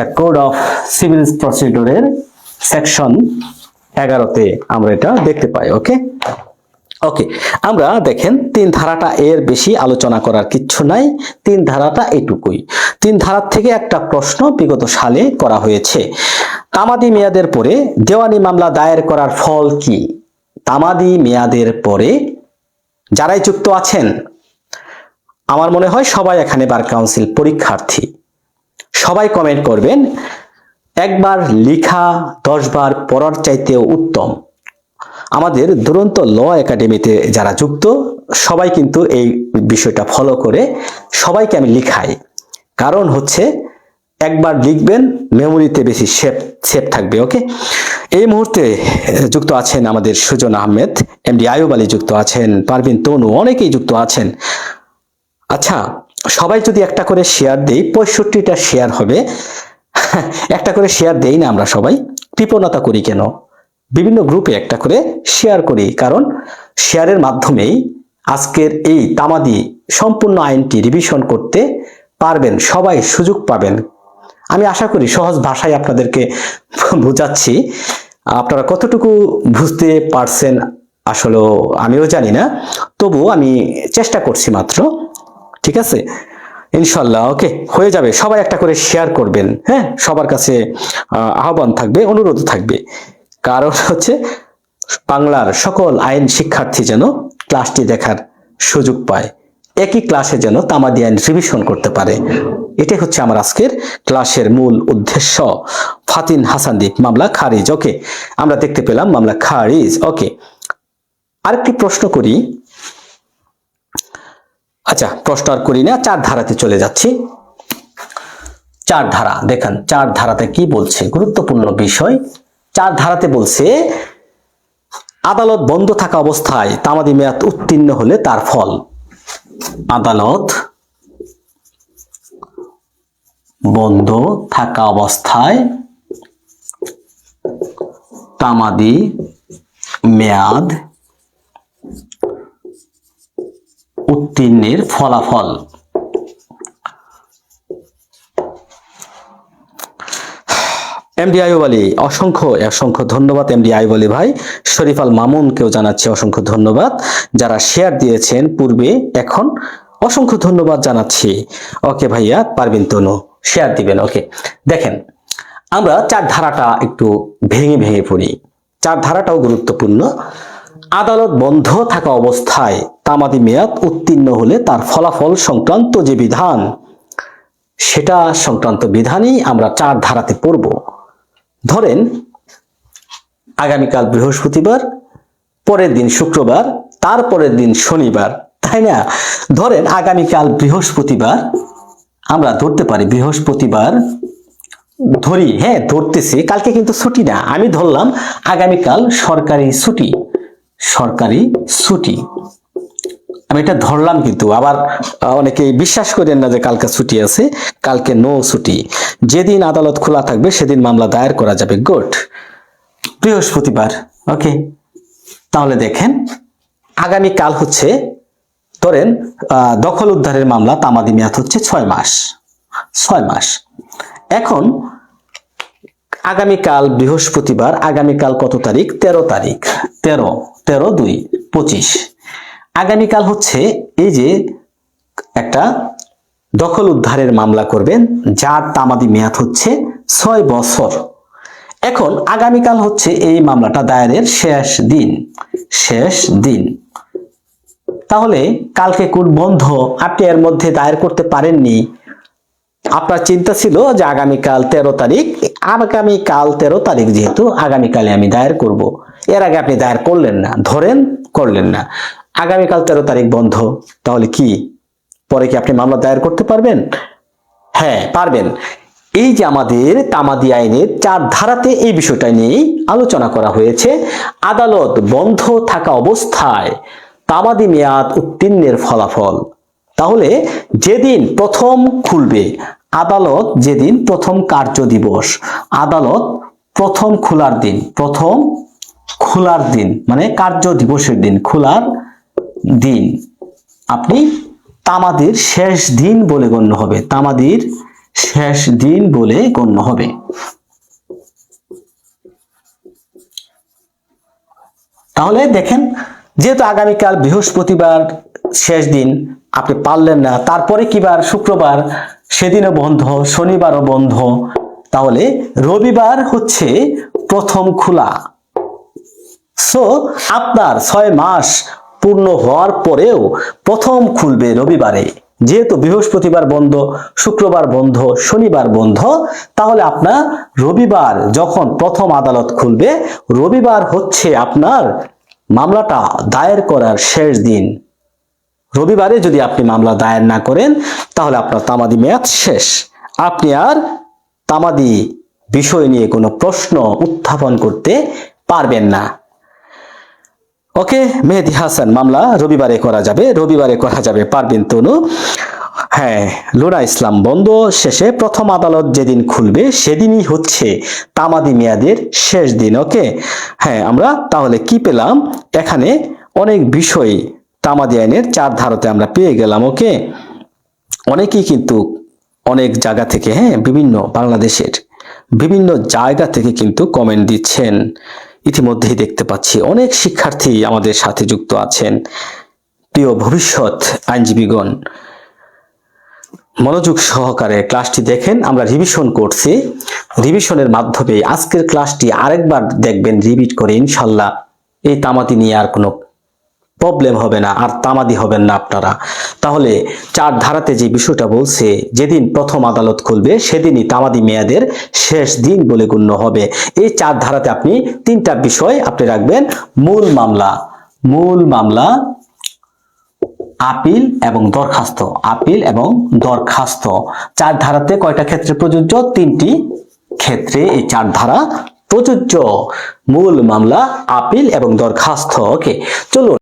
The code of civil প্রসিডিওরের section এগারোতে আমরা এটা দেখতে পাই ওকে ওকে আমরা দেখেন তিন ধারাটা এর বেশি আলোচনা করার কিচ্ছু নাই, তিন ধারাটা এটুকুই। তিন ধারার থেকে একটা প্রশ্ন বিগত সালে করা হয়েছে, তামাদি মেয়াদের পরে দেওয়ানি মামলা দায়ের করার ফল কি? তামাদি মেয়াদের পরে যারাই যুক্ত আছেন, আমার মনে হয় সবাই এখানে বার কাউন্সিল পরীক্ষার্থী। সবাই কমেন্ট করবেন। একবার লিখা, দশবার পড়ার চাইতেও উত্তম। আমাদের দুরন্ত ল একাডেমিতে যারা যুক্ত, সবাই কিন্তু এই বিষয়টা ফলো করে সবাইকে আমি লিখাই। কারণ হচ্ছে, একবার লিখবেন মেমোরিতে বেশি সেভ সেভ থাকবে ওকে এই মুহূর্তে যুক্ত আছেন আমাদের সুজন আহমেদ এমডি আয়ুব আলী যুক্ত আছেন, পারভিন তনু, অনেকেই যুক্ত আছেন। আচ্ছা সবাই যদি একটা করে শেয়ার দেই, পঁয়ষট্টিটা শেয়ার হবে। একটা করে শেয়ার দেই না আমরা সবাই, কৃপণতা করি কেন? বিভিন্ন গ্রুপে একটা করে শেয়ার করি, কারণ শেয়ারের মাধ্যমেই আজকের এই তামাদি সম্পূর্ণ আইনটি রিভিশন করতে পারবেন, সবাই সুযোগ পাবেন। আমি আশা করি সহজ ভাষায় আপনাদেরকে বোঝাচ্ছি। আপনারা কতটুকু বুঝতে পারছেন আসলে আমিও জানি না তবু আমি চেষ্টা করছি মাত্র। ঠিক আছে? ইনশাল্লাহ ওকে হয়ে যাবে। সবাই একটা করে শেয়ার করবেন হ্যাঁ? সবার কাছে আহ্বান থাকবে, অনুরোধ থাকবে। কারণ হচ্ছে, বাংলার সকল আইন শিক্ষার্থী যেন ক্লাসটি দেখার সুযোগ পায়। একই ক্লাসে যেন তামাদি আইন রিভিশন করতে পারে। এটাই হচ্ছে আমার আজকের ক্লাসের মূল উদ্দেশ্য। ফাতিন হাসানদীপ মামলা খারিজ ওকে আমরা দেখতে পেলাম মামলা খারিজ ওকে আরেকটি প্রশ্ন করি আচ্ছা প্রশ্ন আর করি না, চার ধারাতে চলে যাচ্ছি। চার ধারা, দেখেন, চার ধারাতে কি বলছে? গুরুত্বপূর্ণ বিষয়। চার ধারাতে বলছে, আদালত বন্ধ থাকা অবস্থায় তামাদি মেয়াদ উত্তীর্ণ হলে তার ফল। আদালত বন্ধ থাকা অবস্থায় তামাদি মেয়াদ উত্তীর্ণের ফলাফল। এমডি আইব আলী অসংখ্য অসংখ্য ধন্যবাদ এমডি আইব আলী ভাই। শরীফ আল মামুনকেও জানাচ্ছি অসংখ্য ধন্যবাদ, যারা শেয়ার দিয়েছেন পূর্বে, এখন অসংখ্য ধন্যবাদ জানাচ্ছি। ওকে ভাইয়া, পারবেন তনু শেয়ার দিবেন ওকে দেখেন, আমরা চার ধারাটা একটু ভেঙে ভেঙে পড়ি। চার ধারাটাও গুরুত্বপূর্ণ। আদালত বন্ধ থাকা অবস্থায় তামাদি মেয়াদ উত্তীর্ণ হলে তার ফলাফল সংক্রান্ত যে বিধান, সেটা সংক্রান্ত বিধানই আমরা চার ধারাতে পড়ব। ধরেন, আগামীকাল বৃহস্পতিবার, পরের দিন শুক্রবার, তারপরের দিন শনিবার, তাই না? ধরেন, আগামীকাল বৃহস্পতিবার, আমরা ধরতে পারি বৃহস্পতিবার ধরি। হ্যাঁ ধরতেছি, কালকে কিন্তু ছুটি না। আমি ধরলাম, আগামীকাল সরকারি ছুটি। সরকারি ছুটি। আমি এটা ধরলাম কিন্তু, আবার অনেকে বিশ্বাস করেন না যে কালকে ছুটি আছে, কালকে নো ছুটি। যেদিন আদালত খোলা থাকবে, সেদিন মামলা দায়ের করা যাবে। গুড বৃহস্পতিবার ওকে তাহলে দেখেন আগামী কাল হচ্ছে, ধরেন দখল উদ্ধারের মামলা তামাদি মেয়াদ হচ্ছে ছয় মাস। ছয় মাস। এখন, আগামীকাল বৃহস্পতিবার, আগামীকাল কত তারিখ? তেরো তারিখ। তেরো। তেরো দুই পঁচিশ। আগামীকাল হচ্ছে এই যে একটা দখল উদ্ধারের মামলা করবেন, যার তামাদি মেয়াদ হচ্ছে ছয় বছর। এখন আগামীকাল হচ্ছে এই মামলাটা দায়েরের শেষ দিন শেষ দিন। তাহলে কালকে কোর্ট বন্ধ, আপনি এর মধ্যে দায়ের করতে পারেননি। আপনার চিন্তা ছিল যে আগামীকাল তেরো তারিখ, আগামীকাল তেরো তারিখ যেহেতু আগামীকালে আমি দায়ের করব। এর আগে আপনি দায়ের করলেন না, ধরেন করলেন না। আগামীকাল তেরো তারিখ বন্ধ, তাহলে কি? পরে কি আপনি মামলা দায়ের করতে পারবেন? হ্যাঁ পারবেন। এই যে আমাদের তামাদি আইনের চার ধারাতে এই বিষয়টা নিয়েই আলোচনা করা হয়েছে, আদালত বন্ধ থাকা অবস্থায় তামাদি মেয়াদ উত্তীর্ণের ফলাফল। তাহলে যেদিন প্রথম খুলবে, আদালত যেদিন প্রথম কার্য দিবস, আদালত প্রথম খোলার দিন, প্রথম খোলার দিন মানে কার্য দিবসের দিন, খোলার দিন। আপনি তামাদির শেষ দিন বলে গণ্য হবে। তামাদির শেষ দিন বলে গণ্য হবে। তাহলে দেখেন, যেহেতু আগামীকাল বৃহস্পতিবার শেষ দিন, আপনি পারলেন না, তারপরে কি বার? শুক্রবার, সেদিনও বন্ধ, শনিবারও বন্ধ। তাহলে রবিবার হচ্ছে প্রথম খোলা। সো আপনার ছয় মাস পূর্ণ হওয়ার পরেও প্রথম খুলবে রবিবারে। যেহেতু বৃহস্পতিবার বন্ধ, শুক্রবার বন্ধ, শনিবার বন্ধ, তাহলে আপনার রবিবার যখন প্রথম আদালত খুলবে, রবিবার হচ্ছে আপনার মামলাটা দায়ের করার শেষ দিন। রবিবারে যদি আপনি মামলা দায়ের না করেন, তাহলে আপনার তামাদি মেয়াদ শেষ। আপনি আর তামাদি বিষয় নিয়ে কোনো প্রশ্ন উত্থাপন করতে পারবেন না। ওকে, মেহেদি হাসান, মামলা রবিবারে করা যাবে, রবিবারে করা যাবে, পারবেন তনু। হ্যাঁ লুনা ইসলাম বন্ধ, শেষে প্রথম আদালত যেদিন খুলবে সেদিনই হচ্ছে তামাদি মেয়াদের শেষ দিন, ওকে? হ্যাঁ আমরা তাহলে কি পেলাম? এখানে অনেক বিষয় তামাদি আইনের চার ধারতে আমরা পেয়ে গেলাম, ওকে? অনেকেই কিন্তু অনেক জায়গা থেকে হ্যাঁ বিভিন্ন বাংলাদেশের বিভিন্ন জায়গা থেকে কিন্তু কমেন্ট দিচ্ছেন। ইতিমধ্যেই দেখতে পাচ্ছি অনেক শিক্ষার্থী আমাদের সাথে যুক্ত আছেন। প্রিয় ভবিষ্যৎ আইনজীবীগণ, মনোযোগ সহকারে ক্লাসটি দেখেন। আমরা রিভিশন করছি। রিভিশনের মাধ্যমে আজকের ক্লাসটি আরেকবার দেখবেন রিপিট করে ইনশাল্লাহ এই তামাতি নিয়ে আর কোনো প্রবলেম হবে না আর তামাদি হবেন না আপনারা। তাহলে চার ধারাতে যে বিষয়টা বলছে, যেদিন প্রথম আদালত খুলবে, সেদিনই তামাদি মেয়াদের শেষ দিন বলে গণ্য হবে। এই চার ধারাতে আপনি তিনটা বিষয় আপনি রাখবেন। মূল মামলা মূল মামলা, আপিল এবং দরখাস্ত, আপিল এবং দরখাস্ত। চার ধারাতে কয়টা ক্ষেত্রে প্রযোজ্য? তিনটি ক্ষেত্রে এই চার ধারা প্রযোজ্য। মূল মামলা, আপিল এবং দরখাস্ত। ওকে, চলুন।